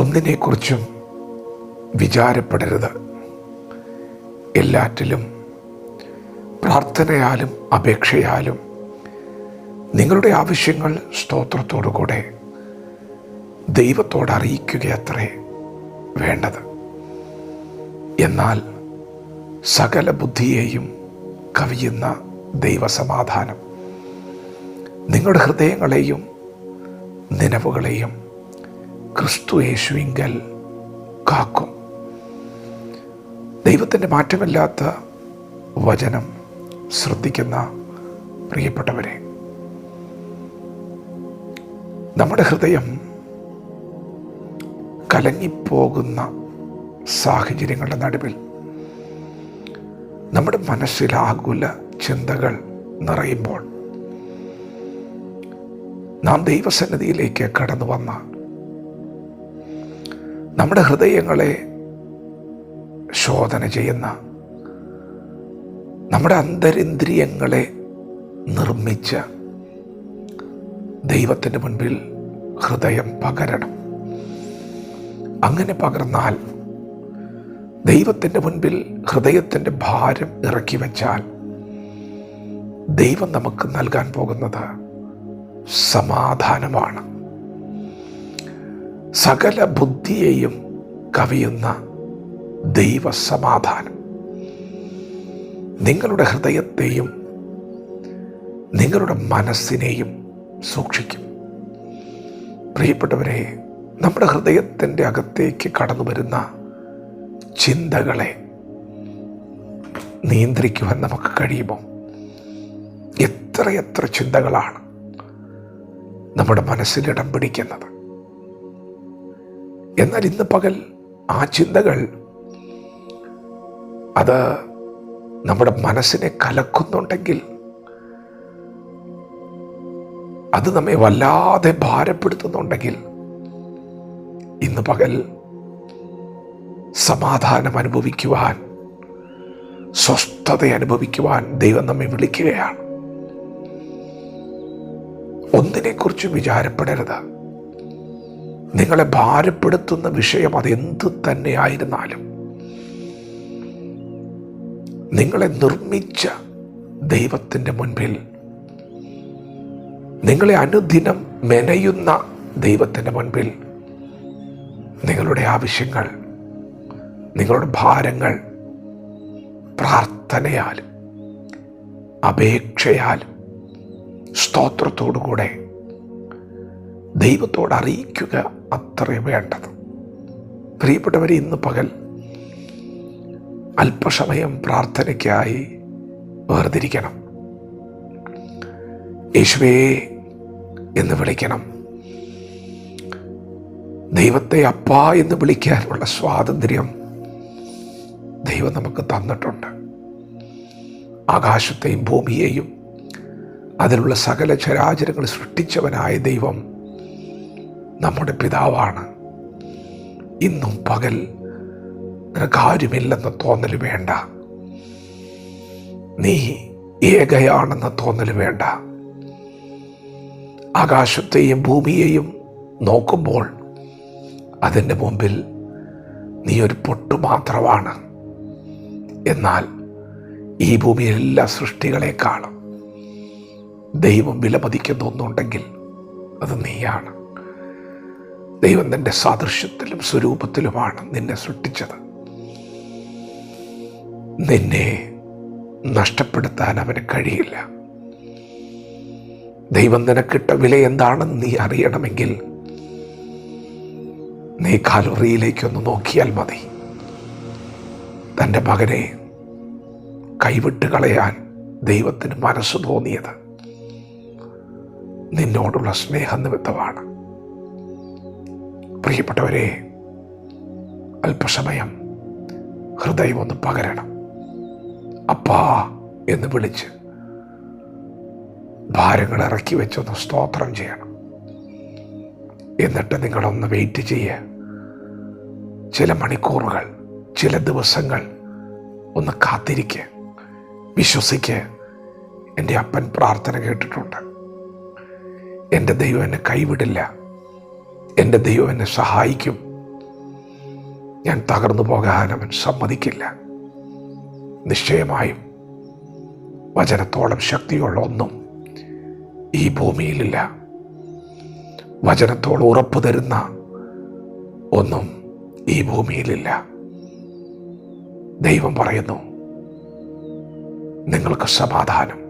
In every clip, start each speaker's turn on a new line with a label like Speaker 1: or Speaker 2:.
Speaker 1: ഒന്നിനെക്കുറിച്ചും വിചാരപ്പെടരുത്. എല്ലാറ്റിലും പ്രാർത്ഥനയാലും അപേക്ഷയാലും നിങ്ങളുടെ ആവശ്യങ്ങൾ സ്തോത്രത്തോടുകൂടെ ദൈവത്തോട് അറിയിക്കുകയത്രേ വേണ്ടത്. എന്നാൽ സകല ബുദ്ധിയെയും കവിയുന്ന ദൈവസമാധാനം. നിങ്ങളുടെ ഹൃദയങ്ങളെയും നിലവുകളെയും ക്രിസ്തു യേശുവിങ്കൽ കാക്കും. ദൈവത്തിന്റെ മാറ്റമില്ലാത്ത വചനം ശ്രദ്ധിക്കുന്ന പ്രിയപ്പെട്ടവരെ നമ്മുടെ ഹൃദയം കലങ്ങിപ്പോകുന്ന സാഹചര്യങ്ങളുടെ നടുവിൽ നമ്മുടെ മനസ്സിൽ ആകുല ചിന്തകൾ നിറയുമ്പോൾ നാം ദൈവസന്നിധിയിലേക്ക് കടന്നു വന്ന നമ്മുടെ ഹൃദയങ്ങളെ ശോധന ചെയ്യുന്ന നമ്മുടെ അന്തരിന്ദ്രിയങ്ങളെ നിർമ്മിച്ച ദൈവത്തിന്റെ മുൻപിൽ ഹൃദയം പകരണം. അങ്ങനെ പകർന്നാൽ ദൈവത്തിന്റെ മുൻപിൽ ഹൃദയത്തിന്റെ ഭാരം ഇറക്കി വച്ചാൽ ദൈവം നമുക്ക് നൽകാൻ പോകുന്നത് സമാധാനമാണ്. സകല ബുദ്ധിയെയും കവിയുന്ന ദൈവസമാധാനം. നിങ്ങളുടെ ഹൃദയത്തെയും നിങ്ങളുടെ മനസ്സിനെയും സൂക്ഷിക്കും. പ്രിയപ്പെട്ടവരെ നമ്മുടെ ഹൃദയത്തിന്റെ അകത്തേക്ക് കടന്നു വരുന്ന ചിന്തകളെ നിയന്ത്രിക്കുവാൻ നമുക്ക് കഴിയുമോ? എത്രയെത്ര ചിന്തകളാണ് നമ്മുടെ മനസ്സിൽ ഇടം പിടിക്കുന്നത്? എന്നാൽ ഇന്ന് പകൽ ആ ചിന്തകൾ അത് നമ്മുടെ മനസ്സിനെ കലക്കുന്നുണ്ടെങ്കിൽ അത് നമ്മെ വല്ലാതെ ഭാരപ്പെടുത്തുന്നുണ്ടെങ്കിൽ ഇന്ന് പകൽ സമാധാനം അനുഭവിക്കുവാൻ സ്വസ്ഥത അനുഭവിക്കുവാൻ ദൈവം നമ്മെ വിളിക്കുകയാണ്. ഒന്നിനെക്കുറിച്ച് വിചാരപ്പെടരുത്. നിങ്ങളെ ഭാരപ്പെടുത്തുന്ന വിഷയം അതെന്ത് തന്നെയായിരുന്നാലും നിങ്ങളെ നിർമ്മിച്ച ദൈവത്തിന്റെ മുൻപിൽ നിങ്ങളെ അനുദിനം മെനയുന്ന ദൈവത്തിന്റെ മുൻപിൽ നിങ്ങളുടെ ആവശ്യങ്ങൾ നിങ്ങളുടെ ഭാരങ്ങൾ പ്രാർത്ഥനയാലും അപേക്ഷയാലും സ്തോത്രത്തോടുകൂടെ ദൈവത്തോട് അറിയിക്കുക അത്ര വേണ്ടത്. പ്രിയപ്പെട്ടവരെ ഇന്ന് പകൽ അല്പസമയം പ്രാർത്ഥനയ്ക്കായി വേർതിരിക്കണം. യേശുവേ എന്ന് വിളിക്കണം. ദൈവത്തെ അപ്പ എന്ന് വിളിക്കാനുള്ള സ്വാതന്ത്ര്യം ദൈവം നമുക്ക് തന്നിട്ടുണ്ട്. ആകാശത്തെയും ഭൂമിയെയും അതിലുള്ള സകല ചരാചരങ്ങൾ സൃഷ്ടിച്ചവനായ ദൈവം നമ്മുടെ പിതാവാണ്. ഇന്നും പകൽ നിനക്ക് ആരുമില്ലെന്ന തോന്നൽ വേണ്ട. നീ ഏകയാണെന്ന തോന്നൽ വേണ്ട. ആകാശത്തെയും ഭൂമിയെയും നോക്കുമ്പോൾ അതിന്റെ മുമ്പിൽ നീ ഒരു പൊട്ടു മാത്രമാണ്. എന്നാൽ ഈ ഭൂമിയിൽ എല്ലാ സൃഷ്ടികളെക്കാളും ദൈവം വിലമതിക്കുന്ന ഒന്നുണ്ടെങ്കിൽ അത് നീയാണ്. ദൈവം നിന്റെ സാദൃശ്യത്തിലും സ്വരൂപത്തിലുമാണ് നിന്നെ സൃഷ്ടിച്ചത്. നിന്നെ നഷ്ടപ്പെടുത്താൻ അവന് കഴിയില്ല. ദൈവം നിനക്കിട്ട വില എന്താണെന്ന് നീ അറിയണമെങ്കിൽ നീ കാലുറിയിലേക്കൊന്ന് നോക്കിയാൽ മതി. തന്റെ മകനെ കൈവിട്ട് കളയാൻ ദൈവത്തിന് മനസ്സ് തോന്നിയത് നിന്നോടുള്ള സ്നേഹ നിമിത്തമാണ് പ്രിയപ്പെട്ടവരെ അല്പസമയം ഹൃദയം ഒന്ന് പകരണം. അപ്പാ എന്ന് വിളിച്ച് ഭാരങ്ങൾ ഇറക്കി വെച്ചൊന്ന് സ്തോത്രം ചെയ്യണം. എന്നിട്ട് നിങ്ങളൊന്ന് വെയിറ്റ് ചെയ്യുക ചില മണിക്കൂറുകൾ ചില ദിവസങ്ങൾ ഒന്ന് കാത്തിരിക്കുക വിശ്വസിക്ക്. എന്റെ അപ്പൻ പ്രാർത്ഥന കേട്ടിട്ടുണ്ട്. എന്റെ ദൈവം എന്നെ കൈവിടില്ല. എന്റെ ദൈവം എന്നെ സഹായിക്കും. ഞാൻ തകർന്നു പോകാൻ അവൻ സമ്മതിക്കില്ല. നിശ്ചയമായും വചനത്തോളം ശക്തിയുള്ള ഒന്നും ഈ ഭൂമിയിലില്ല. വചനത്തോളം ഉറപ്പ് തരുന്ന ഒന്നും ഈ ഭൂമിയിലില്ല. ദൈവം പറയുന്നു നിങ്ങൾക്ക് സമാധാനം.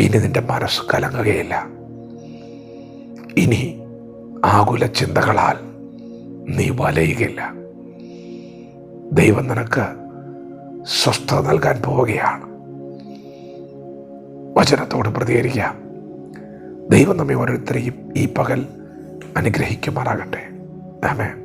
Speaker 1: ഇനി നിന്റെ മനസ്സ് കലങ്ങുകയില്ല. ഇനി ആകുല ചിന്തകളാൽ നീ വലയുകയില്ല. ദൈവം നിനക്ക് സ്വസ്ഥത നൽകാൻ പോവുകയാണ്. വചനത്തോട് പ്രതികരിക്കാം ദൈവം നമ്മെ ഓരോരുത്തരെയും ഈ പകൽ അനുഗ്രഹിക്കുമാറാകട്ടെ. ആമേൻ.